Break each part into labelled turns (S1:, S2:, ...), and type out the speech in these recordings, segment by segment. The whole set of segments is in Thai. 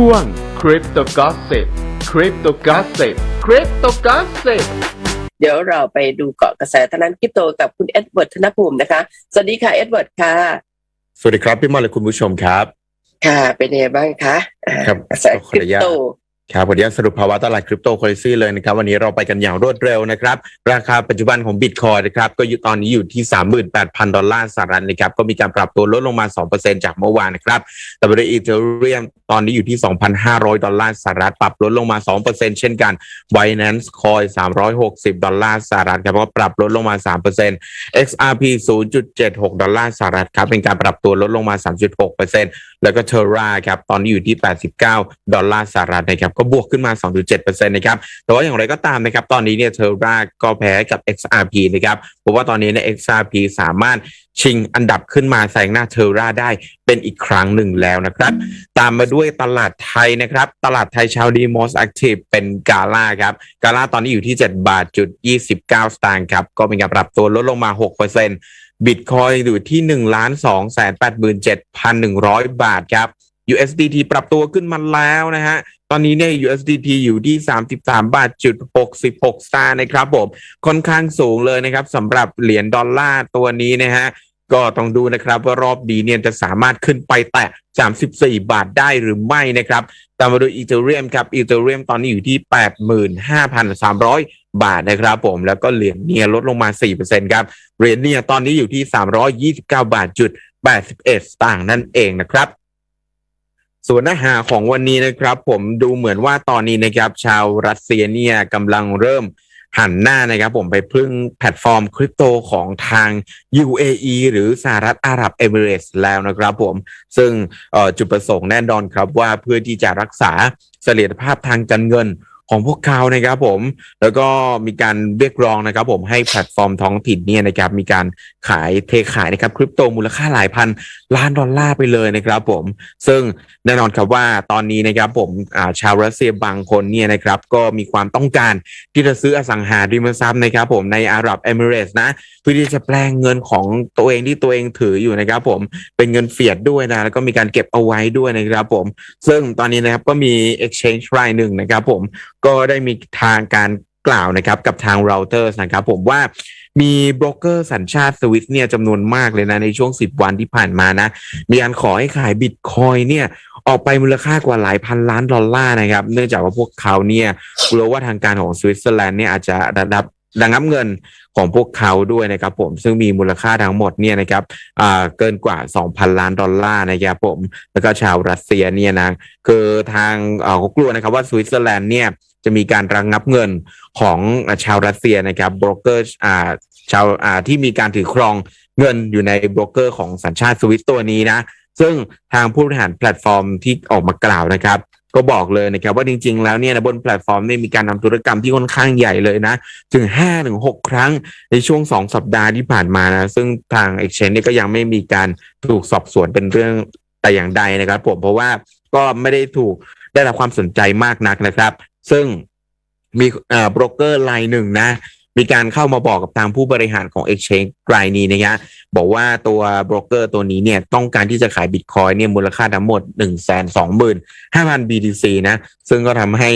S1: ช่วง Crypto Gossip Crypto Gossip Crypto Gossip
S2: เดี๋ยวเราไปดูเกาะกระแสทางด้านคริปโตกับคุณเอ็ดเวิร์ดธนภูมินะคะ สวัสดีค่ะเอ็ดเวิร์ดค่ะ
S3: สวัสดีครับพี่มอลและคุณผู้ชมครับ
S2: ค่ะเป็นยังไงบ้างคะอ่า
S3: ครับ
S2: กระแส
S3: ข
S2: ค
S3: ออ
S2: ริ
S3: นุ
S2: ป
S3: ญาต
S2: โต
S3: ครับวันนี้สรุปภาวะตลาดคริปโตเคอเรนซีเลยนะครับ วันนี้เราไปกันอย่างรวดเร็วนะครับ ราคาปัจจุบันของบิตคอยนะครับ ก็อยู่ตอนนี้อยู่ที่ 38,000 ดอลลาร์สหรัฐนะครับ ก็มีการปรับตัวลดลงมา 2%จากเมื่อวานนะครับแต่บริอีเทเรียมตอนนี้อยู่ที่ 2,500 ดอลลาร์สหรัฐปรับลดลงมา 2%เช่นกัน Binance Coin 360 ดอลลาร์สหรัฐครับก็ปรับลดลงมา 3% XRP 0.76 ดอลลาร์สหรัฐครับเป็นการปรับตัวลดลงมา 3.6%แล้วก็เทราครับตอนนี้อยู่ที่ 89 ดอลลาร์สหรัฐนะครับก็บวกขึ้นมา 2.7%นะครับแต่ว่าอย่างไรก็ตามนะครับตอนนี้เนี่ยเทอราก็แพ้กับ XRP นะครับเพราะว่าตอนนี้เนี่ย XRP สามารถชิงอันดับขึ้นมาแซงหน้าเทอราได้เป็นอีกครั้งหนึ่งแล้วนะครับ ตามมาด้วยตลาดไทยนะครับ ตลาดไทยชาวดี most active เป็นกาล่าครับกาล่าตอนนี้อยู่ที่ 7 บาทจุด29 สตางค์ครับก็เป็นการปรับตัวลดลงมา 6%บิตคอยอยู่ที่1ล้าน2 8 7 1 0 0 บาทครับ USDT ปรับตัวขึ้นมาแล้วนะฮะ ตอนนี้เนี่ย USDT อยู่ที่ 33 บาทจุด66สตางค์นะครับผม ค่อนข้างสูงเลยนะครับสำหรับเหรียญดอลลาร์ตัวนี้นะฮะ ก็ต้องดูนะครับว่ารอบนี้เนี่ยจะสามารถขึ้นไปแตะ 34 บาทได้หรือไม่นะครับ ตามมาดูอีเทเรียมครับอีเทเรียมตอนนี้อยู่ที่ 85,300บาทนะครับผมแล้วก็เหรียญเนียลดลงมา 4%ครับเหรียญเนียตอนนี้อยู่ที่ 329 บาทจุด81สตางค์นั่นเองนะครับ ส่วนเนื้อหาของวันนี้นะครับ ผมดูเหมือนว่าตอนนี้นะครับ ชาวรัสเซียเนี่ยกำลังเริ่มหันหน้านะครับ ผมไปพึ่งแพลตฟอร์มคริปโตของทาง UAE หรือสหรัฐอาหรับเอมิเรตส์แล้วนะครับ ผม ซึ่งจุดประสงค์แน่นอนครับว่าเพื่อที่จะรักษาเสถียรภาพทางการเงิน ของพวกเขานะครับผม แล้วก็มีการเรียกร้องนะครับผมให้แพลตฟอร์มท้องถิ่นเนี่ยนะครับมีการขายเทขายนะครับคริปโตมูลค่าหลายพันล้านดอลลาร์ไปเลยนะครับผมซึ่งแน่นอนครับว่าตอนนี้นะครับผมาชาวรัสเซียบางคนเนี่ยนะครับก็มีความต้องการที่จะซื้ออสังหาริมทรัพย์นะครับผมในอาหรับเอมิเรส์นะเพื่อที่จะแปลงเงินของตัวเองที่ตัวเองถืออยู่นะครับผมเป็นเงินเฟียดด้วยนะแล้วก็มีการเก็บเอาไว้ด้วยนะครับผม ซึ่งตอนนี้นะครับก็มี exchange รายหนึ่งนะครับผม ก็ได้มีทางการกล่าวนะครับกับทาง routers นะครับผมว่ามีโบรกเกอร์สัญชาติสวิสเนี่ยจำนวนมากเลยนะ ในช่วง 10 วันที่ผ่านมานะ มีการขอให้ขายบิตคอยเนี่ยออกไปมูลค่ากว่าหลายพันล้านดอลลาร์นะครับ เนื่องจากว่าพวกเขาเนี่ยกลัวว่าทางการของสวิตเซอร์แลนด์เนี่ยอาจจะระดับระงับเงินของพวกเขาด้วยนะครับผมซึ่งมีมูลค่าทั้งหมดเนี่ยนะครับเกินกว่า 2,000 ล้านดอลลาร์นะครับผมแล้วก็ชาวรัสเซียเนี่ยนะคือทางเขากลัวนะครับว่าสวิตเซอร์แลนด์เนี่ย จะมีการระงงับเงินของชาวรัสเซียนะครับโบรกเกอร์อ่าชาวอ่าที่มีการถือครองเงินอยู่ในโบรกเกอร์ของสัญชาติสวิสตัวนี้นะ ซึ่งทางผู้บริหารแพลตฟอร์มที่ออกมากล่าวนะครับ ก็บอกเลยนะครับ ว่าจริง ๆ แล้วเนี่ยนะบนแพลตฟอร์มเนี่ยมีการทำธุรกรรมที่ค่อนข้างใหญ่เลยนะ ถึง5ถึง6ครั้งในช่วง 2 สัปดาห์ที่ผ่านมานะซึ่งทาง Exchange เนี่ยก็ยังไม่มีการถูกสอบสวนเป็นเรื่องแต่อย่างใดนะครับผมเพราะว่าก็ไม่ได้ถูกได้รับความสนใจมากนักนะครับ ซึ่งมีเอ่อโบรกเกอร์รายหนึ่งนะ มีการเข้ามาบอกกับทางผู้บริหารของ Exchange รายนี้นะครับอกว่าตัวโบรกเกอร์ตัวนี้เนี่ยต้องการที่จะขายบิตคอยเนี่ยมูลค่าทั้งหมด 1 2 5 0 0 0 BTC นะ ซึ่งก็ทำให้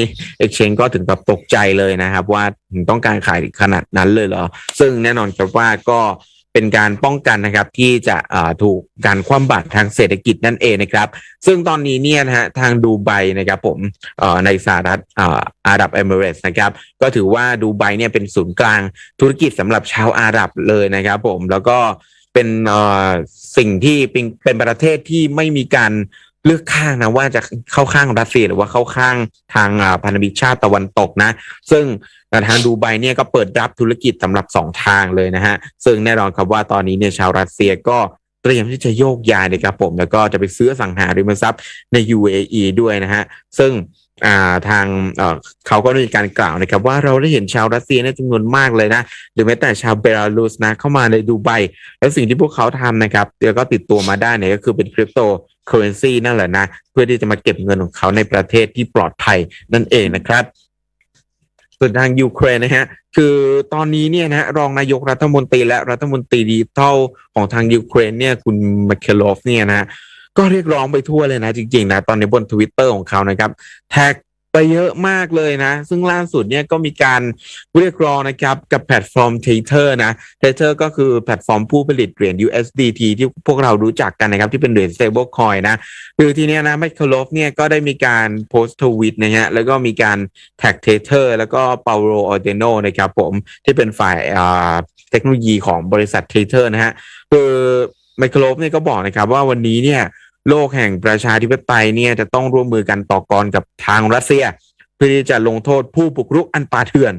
S3: Exchange ก็ถึงกับตกใจเลยนะครับ ว่าต้องการขายขนาดนั้นเลยเหรอ ซึ่งแน่นอนครับว่าก็ เป็นการป้องกันนะครับที่จะถูกการคว่ำบาตรทางเศรษฐกิจนั่นเองนะครับ ซึ่งตอนนี้เนี่ยนะฮะทางดูไบนะครับผมในสหรัฐอาหรับเอมิเรตส์นะครับ ก็ถือว่าดูไบเนี่ยเป็นศูนย์กลางธุรกิจสำหรับชาวอาหรับเลยนะครับผมแล้วก็เป็นสิ่งที่เป็นประเทศที่ไม่มีการ เลือกข้างนะว่าจะเข้าข้างรัสเซียหรือว่าเข้าข้างทางอ่าพันธมิตรชาติตะวันตกนะ ซึ่งทางดูไบเนี่ยก็เปิดรับธุรกิจสำหรับสองทางเลยนะฮะ ซึ่งแน่นอนครับว่าตอนนี้เนี่ยชาวรัสเซียก็เตรียมที่จะโยกย้ายนะครับผม แล้วก็จะไปซื้อสังหาริมทรัพย์ใน UAE ด้วยนะฮะ ซึ่งอ่าทางเขาก็มีการกล่าวนะครับว่าเราได้เห็นชาวรัสเซียเนี่ยจำนวนมากเลยนะหรือแม้แต่ชาวเบลารุสนะเข้ามาในดูไบแล้วสิ่งที่พวกเขาทำนะครับแล้วก็ติดตัวมาได้เนี่ยก็คือเป็นคริปโต เคอเรนซีนั่นแหละนะ เพื่อที่จะมาเก็บเงินของเขาในประเทศที่ปลอดภัยนั่นเองนะครับส่วนทางยูเครนนะฮะคือตอนนี้เนี่ยนะรองนายกรัฐมนตรีและรัฐมนตรีดิจิทัลของทางยูเครนเนี่ยคุณมาเคโลฟเนี่ยนะก็เรียกร้องไปทั่วเลยนะจริงๆนะตอนนี้บนทวิตเตอร์ของเขานะครับ แท็ก เยอะมากเลยนะ ซึ่งล่าสุดเนี่ยก็มีการเรียกร้องนะครับกับแพลตฟอร์ม Tether นะ Tether ก็คือแพลตฟอร์มผู้ผลิตเหรียญ USDT ที่พวกเรารู้จักกันนะครับ ที่เป็นเหรียญ stable coin นะคือทีเนี้ยนะไมโครลลฟเนี่ยก็ได้มีการโพสต์ทวิตนะฮะแล้วก็มีการแท็ก Tether แล้วก็เปาโ o ออเดโนนะครับผมที่เป็นฝ่ายอ่าเทคโนโลยีของบริษัท Tether นะฮะคือไมโครลฟเนี่ยก็บอกนะครับว่าวันนี้เนี่ย โลกแห่งประชาธิปไตยเนี่ยจะต้องร่วมมือกันต่อกรกับทางรัสเซีย เพื่อที่จะลงโทษผู้บุกรุกอันป่าเถื่อน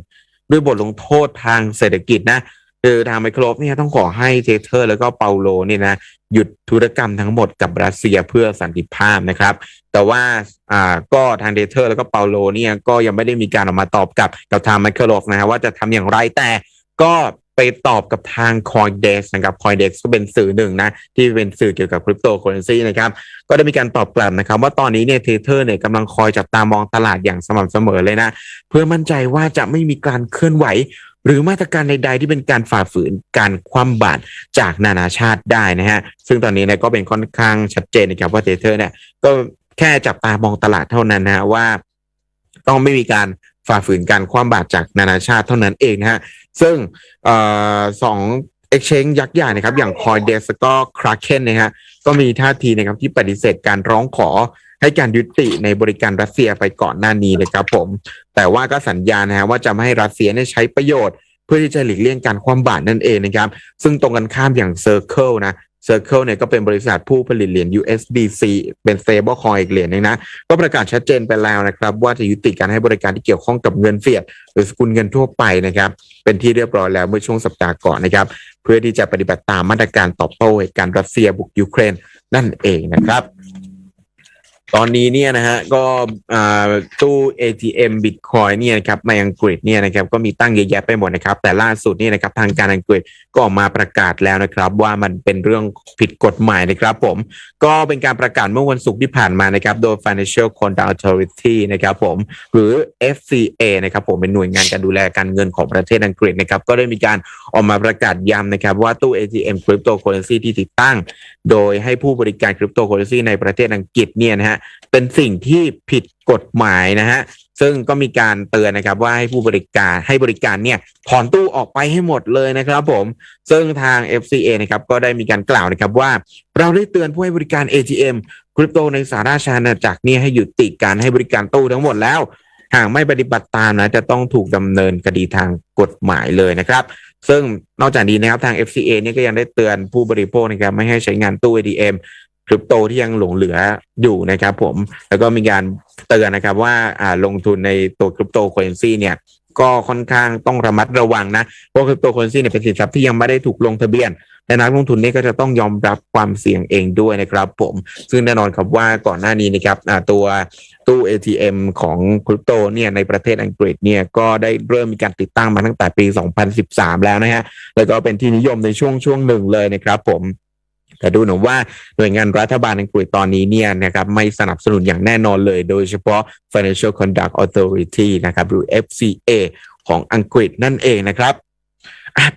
S3: ด้วยบทลงโทษทางเศรษฐกิจนะคือทางไมโครลฟเนี่ยต้องขอให้เทเทอร์ แล้วก็เปาโลเนี่ยนะหยุดธุรกรรมทั้งหมดกับรัสเซียเพื่อสันติภาพนะครับ แต่ว่าอ่าก็ทางเดเทอร์แล้วก็เปาโลเนี่ยก็ยังไม่ได้มีการออกมาตอบกลับกับทางไมโครลฟนะฮะว่าจะทำอย่างไรแต่ก็ ไปตอบกับทาง Coindesk นะครับ Coindesk ก็เป็นสื่อหนึ่งนะ ที่เป็นสื่อเกี่ยวกับคริปโตเคอเรนซีนะครับก็ได้มีการตอบกลับนะครับ ว่าตอนนี้เนี่ยเทเทอร์เนี่ยกำลังคอยจับตามองตลาดอย่างสม่ำเสมอเลยนะ เพื่อมั่นใจว่าจะไม่มีการเคลื่อนไหว หรือมาตรการใด ๆ ที่เป็นการฝ่าฝืนการคว่ำบาตรจากนานาชาติได้นะฮะซึ่งตอนนี้เนี่ยก็เป็นค่อนข้างชัดเจนนะครับว่าเทเทอร์เนี่ยก็แค่จับตามองตลาดเท่านั้นนะว่า ต้องไม่มีการฝ่าฝืนการคว่ำบาตรจากนานาชาติเท่านั้นเองนะฮะ ซึ่งอสอง exchange ยักษ์ใหญ่นะครับ อย่าง Coindesk แล้วก็ Kraken นะฮะก็มีท่าทีนะครับที่ปฏิเสธการร้องขอให้การยุติในบริการรัสเซียไปก่อนหน้านี้นะครับผม แต่ว่าก็สัญญานะฮะว่าจะไม่ให้รัสเซียเนี่ยใช้ประโยชน์ เพื่อที่จะหลีกเลี่ยงการคว่ำบาตรนั่นเองนะครับ ซึ่งตรงกันข้ามอย่าง Circle นะ Circle เนี่ยก็เป็นบริษัทผู้ผลิตเหรียญ USDC เป็น stable coin อีกเหรียญหนึงนะ ก็ประกาศชัดเจนไปแล้วนะครับ ว่าจะยุติการให้บริการที่เกี่ยวข้องกับเงินเฟียดหรือสกุลเงินทั่วไปนะครับ เป็นที่เรียบร้อยแล้วเมื่อช่วงสัปดาห์ก่อนนะครับ เพื่อที่จะปฏิบัติตามมาตรการตอบโต้เหตุการณ์รัสเซียบุกยูเครนนั่นเองนะครับ ตอนนี้เนี่ยนะฮะก็ตู้ ATM Bitcoin เนี่ยนะครับในอังกฤษเนี่ยนะครับก็มีตั้งเยอะแยะไปหมดนะครับ แต่ล่าสุดเนี่ยนะครับทางการอังกฤษก็ออกมาประกาศแล้วนะครับ ว่ามันเป็นเรื่องผิดกฎหมายนะครับผม ก็เป็นการประกาศเมื่อวันศุกร์ที่ผ่านมานะครับ โดย Financial Conduct Authority นะครับผมหรือ FCA นะครับผมเป็นหน่วยงานการดูแลการเงินของประเทศอังกฤษนะครับก็ได้มีการออกมาประกาศย้ำนะครับว่าตู้ ATM Cryptocurrency ที่ติดตั้ง โดยให้ผู้บริการคริปโตเคอเรนซีในประเทศอังกฤษเนี่ยนะฮะเป็นสิ่งที่ผิดกฎหมายนะฮะซึ่งก็มีการเตือนนะครับว่าให้ผู้บริการให้บริการเนี่ยถอนตู้ออกไปให้หมดเลยนะครับผม ซึ่งทาง FCA นะครับก็ได้มีการกล่าวนะครับว่า เราได้เตือนผู้ให้บริการ ATM คริปโตในสหราชาณาจักรเนี่ยให้หยุดติการให้บริการตู้ทั้งหมดแล้วหากไม่ปฏิบัติตามนะจะต้องถูกดำเนินคดีทางกฎหมายเลยนะครับ ซึ่งนอกจากนี้นะครับทาง FCA เนี่ยก็ยังได้เตือนผู้บริโภคนะครับไม่ให้ใช้งานตู้ ATM คริปโตที่ยังหลงเหลืออยู่นะครับผมแล้วก็มีการเตือนนะครับว่าอ่าลงทุนในตัวคริปโตเคอเรนซีเนี่ยก็ค่อนข้างต้องระมัดระวังนะ เพราะคริปโตเคอเรนซีเนี่ยเป็นสินทรัพย์ที่ยังไม่ได้ถูกลงทะเบียนและนักลงทุนนี่ก็จะต้องยอมรับความเสี่ยงเองด้วยนะครับผมซึ่งแน่นอนครับว่าก่อนหน้านี้นะครับตัวตู้ ATM ของคริปโตเนี่ยในประเทศอังกฤษเนี่ยก็ได้เริ่มมีการติดตั้งมาตั้งแต่ปี 2013 แล้วนะฮะแล้วก็เป็นที่นิยมในช่วงช่วงหนึ่งเลยนะครับผม แต่ดูหมือนว่าหน่วยงานรัฐบาลอังกฤษตอนนี้เนี่ยนะครับไม่สนับสนุนอย่างแน่นอนเลย โดยเฉพาะ Financial Conduct Authority นะครับหรือ FCA ของอังกฤษนั่นเองนะครับ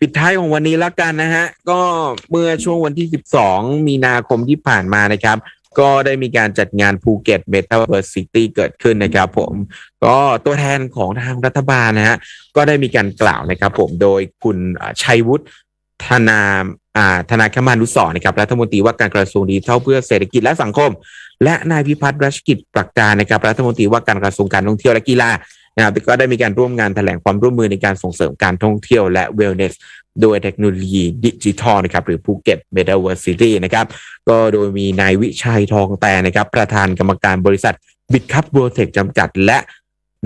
S3: ปิดท้ายของวันนี้แล้วกันนะฮะ ก็เมื่อช่วงวันที่ 12 มีนาคมที่ผ่านมานะครับ ก็ได้มีการจัดงานภูเก็ต Metaverse City เกิดขึ้นนะครับผม ก็ตัวแทนของทางรัฐบาลนะฮะ ก็ได้มีการกล่าวนะครับผมโดยคุณชัยวุฒิธนาอ่า ธนาคมานุสรณ์นะครับรัฐมนตรีว่าการกระทรวงดิจิทัลเพื่อเศรษฐกิจและสังคม และนายพิพัฒน์รัชกิจประกการนะครับรัฐมนตรีว่าการกระทรวงการท่องเที่ยวและกีฬานะครับก็ได้มีการร่วมงานแถลงความร่วมมือในการส่งเสริมการท่องเที่ยวและ wellness โดยเทคโนโลยีดิจิทัลนะครับหรือภูเก็ต Metaverse City นะครับก็โดยมีนายวิชัยทองแต่นะครับประธานกรรมการบริษัทบิตคัพโบเทคจำกัด และ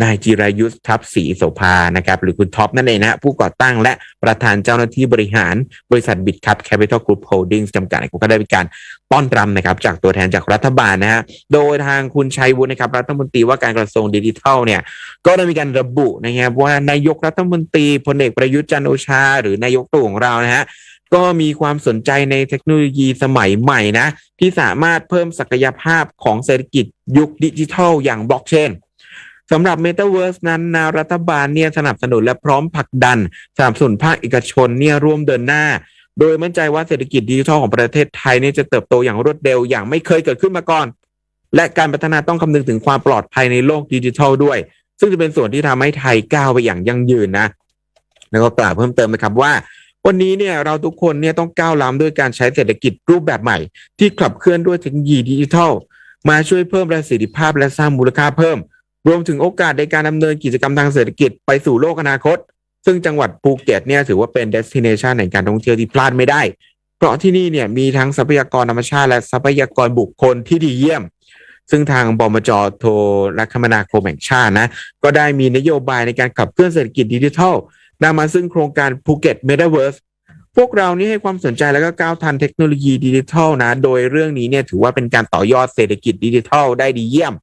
S3: นายจิรายุทธทัพศรีโสภานะครับหรือคุณท็อปนั่นเองนะฮะผู้ก่อตั้งและประธานเจ้าหน้าที่บริหารบริษัทบิตคัพแคปิตอลกรุ๊ปโฮลดิ้งจำกัดก็ได้มีการต้อนรับนะครับจากตัวแทนจากรัฐบาลนะฮะโดยทางคุณชัยวุฒินะครับรัฐมนตรีว่าการกระทรวงดิจิทัลเนี่ยก็ได้มีการระบุนะครับว่านายกรัฐมนตรีพลเอกประยุทธ์จันโอชา หรือนายกตู่ของเรานะฮะก็มีความสนใจในเทคโนโลยีสมัยใหม่นะที่สามารถเพิ่มศักยภาพของเศรษฐกิจยุคดิจิทัลอย่างบล็อกเชน สำหรับ Metaverse นั้นนะรัฐบาลเนี่ยสนับสนุนและพร้อมผลักดันสนับสนุนภาคเอกชนเนี่ยร่วมเดินหน้า โดยมั่นใจว่าเศรษฐกิจดิจิทัลของประเทศไทยเนี่ยจะเติบโตอย่างรวดเร็วอย่างไม่เคยเกิดขึ้นมาก่อน และการพัฒนาต้องคำนึงถึงความปลอดภัยในโลกดิจิทัลด้วย ซึ่งจะเป็นส่วนที่ทำให้ไทยก้าวไปอย่างยั่งยืนนะแล้วก็กล่าวเพิ่มเติมนะครับว่าวันนี้เนี่ยเราทุกคนเนี่ยต้องก้าวล้ำด้วยการใช้เศรษฐกิจรูปแบบใหม่ ที่ขับเคลื่อนด้วยเทคโนโลยีดิจิทัล มาช่วยเพิ่มประสิทธิภาพและสร้างมูลค่าเพิ่ม รวมถึงโอกาสในการดำเนินกิจกรรมทางเศรษฐกิจไปสู่โลกอนาคต ซึ่งจังหวัดภูเก็ตเนี่ยถือว่าเป็น destination แห่งการท่องเที่ยวที่พลาดไม่ได้ เพราะที่นี่เนี่ยมีทั้งทรัพยากรธรรมชาติและทรัพยากรบุคคลที่ดีเยี่ยม ซึ่งทางบมจโทรคมนาคมแห่งชาตินะก็ได้มีนโยบายในการขับเคลื่อนเศรษฐกิจดิจิทัลนำมาซึ่งโครงการภูเก็ต Metaverse พวกเรานี่ให้ความสนใจแล้วก็ก้าวทันเทคโนโลยีดิจิทัลนะ โดยเรื่องนี้เนี่ยถือว่าเป็นการต่อยอดเศรษฐกิจดิจิทัลได้ดีเยี่ยม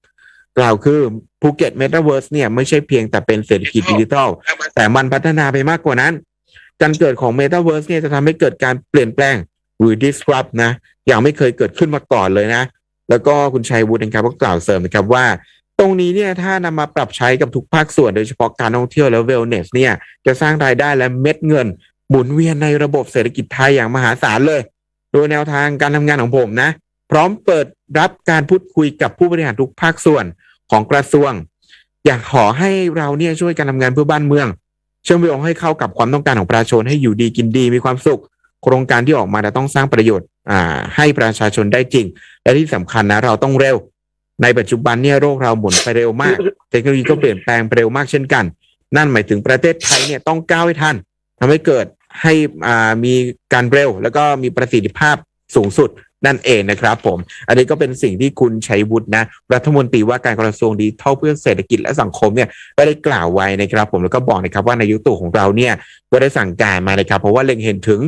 S3: กล่าวคือภูเก็ต Metaverse เนี่ยไม่ใช่เพียงแต่เป็นเศรษฐกิจดิจิทัลแต่มันพัฒนาไปมากกว่านั้น การเกิดของ Metaverse เนี่ยจะทำให้เกิดการเปลี่ยนแปลงหรือ disrupt นะอย่างไม่เคยเกิดขึ้นมาก่อนเลยนะ แล้วก็คุณชัยวุฒินะครับก็กล่าวเสริมนะครับว่า ตรงนี้เนี่ยถ้านำมาปรับใช้กับทุกภาคส่วนโดยเฉพาะการท่องเที่ยวและ wellness เนี่ยจะสร้างรายได้และเม็ดเงินหมุนเวียนในระบบเศรษฐกิจไทยอย่างมหาศาลเลย โดยแนวทางการทำงานของผมนะ พร้อมเปิดรับการพูดคุยกับผู้บริหารทุกภาคส่วนของกระทรวง อยากขอให้เราเนี่ยช่วยกันทำงานเพื่อบ้านเมือง เชื่อมโยงให้เข้ากับความต้องการของประชาชนให้อยู่ดีกินดีมีความสุข โครงการที่ออกมาจะต้องสร้างประโยชน์อ่าให้ประชาชนได้จริง และที่สำคัญนะเราต้องเร็ว ในปัจจุบันเนี่ยโรคเราหมุนไปเร็วมาก เทคโนโลยีก็เปลี่ยนแปลงไปเร็วมากเช่นกัน นั่นหมายถึงประเทศไทยเนี่ยต้องก้าวให้ทันทำให้เกิดให้อ่ามีการเร็ว แล้วก็มีประสิทธิภาพสูงสุด นั่นเองนะครับผม อันนี้ก็เป็นสิ่งที่คุณชัยวุฒินะรัฐมนตรีว่าการกระทรวงดิจิทัลเพื่อเศรษฐกิจและสังคมเนี่ยก็ได้กล่าวไว้นะครับ ผมแล้วก็บอกนะครับว่าในยุตู่ของเราเนี่ยก็ได้สั่งการมานะครับเพราะว่าเล็งเห็นถึง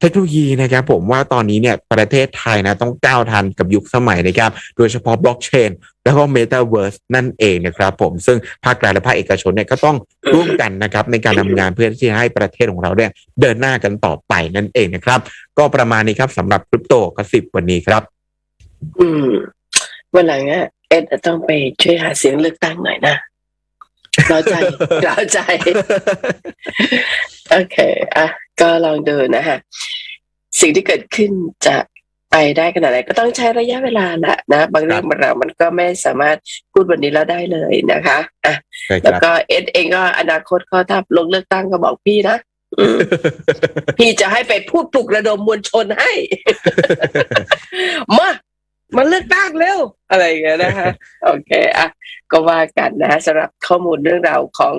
S3: เทคโนโลยีนะครับผมว่าตอนนี้เนี่ยประเทศไทยนะต้องก้าวทันกับยุคสมัยนะครับโดยเฉพาะบล็อกเชนแล้วก็เมตาเวิร์สนั่นเองนะครับผมซึ่งภาครัฐและภาคเอกชนเนี่ยก็ต้องร่วมกันนะครับในการทำงานเพื่อที่จะให้ประเทศของเราเนี่ยเดินหน้ากันต่อไปนั่นเองนะครับ ก็ประมาณนี้ครับสำหรับคริปโตกระสิบวันนี้ครับ
S2: อืมวันหลังอะเอ็ดจะต้องไปช่วยหาเสียงเลือกตั้งหน่อยนะเราใจเราใจ โอเคอะ ก็ลองดูนะฮะสิ่งที่เกิดขึ้นจะไปได้ขนาดไหนก็ต้องใช้ระยะเวลาแหละนะ บางเรื่องบางราวมันก็ไม่สามารถพูดวันนี้แล้วได้เลยนะคะอะ
S3: ใช่ค
S2: แล้ว
S3: รับ
S2: ก็เอ็ดเองก็อนาคตก็ถ้าลงเลือกตั้งก็บอกพี่นะอืมพี่จะให้ไปพูดปลุกระดมมวลชนให้ มา มาเลือกตั้งเร็วอะไรอย่างเงี้ยนะคะโอเคอะก็ว่ากันนะสำหรับข้อมูลเรื่องราวของ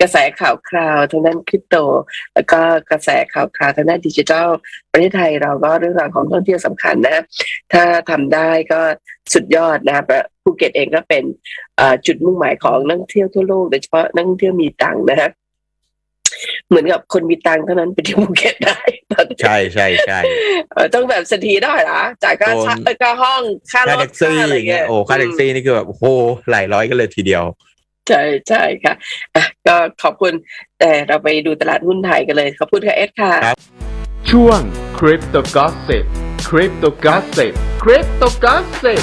S2: กระแสข่าวคราวทางด้านคริปโต แล้วก็กระแสข่าวคราวทางด้านดิจิทัลประเทศไทยเราก็เรื่องราวของท่องเที่ยวสำคัญนะถ้าทำได้ก็สุดยอดนะภูเก็ตเองก็เป็นจุดมุ่งหมายของนักท่องเที่ยวทั่วโลกโดยเฉพาะนักท่องเที่ยวมีตังค์นะฮะ เหมือนกับคนมีตังค์เท่านั้นไปเที่ยวภูเก็ตได้
S3: ใช่ใช่ใช่
S2: เออต้องแบบสถีได้เหรอจ่ายค่า
S3: โดน
S2: เช่าเออค่าห้องค่าร
S3: ค่า
S2: ถ
S3: แท็กซี่
S2: ค่าอะไร
S3: อย่างเงี้
S2: เงี้
S3: ย
S2: ย
S3: โอ้ค่าแท็กซี่นี่คือแบบโอ้โหหลายร้อยกันเลยทีเดียว
S2: ใช่ใช่ค่ะอะก็ขอบคุณแต่เราไปดูตลาดหุ้นไทยกันเลยขอบคุณค่ะเอสค่ะ
S1: ช่วง Crypto Gossip Crypto Gossip Crypto Gossip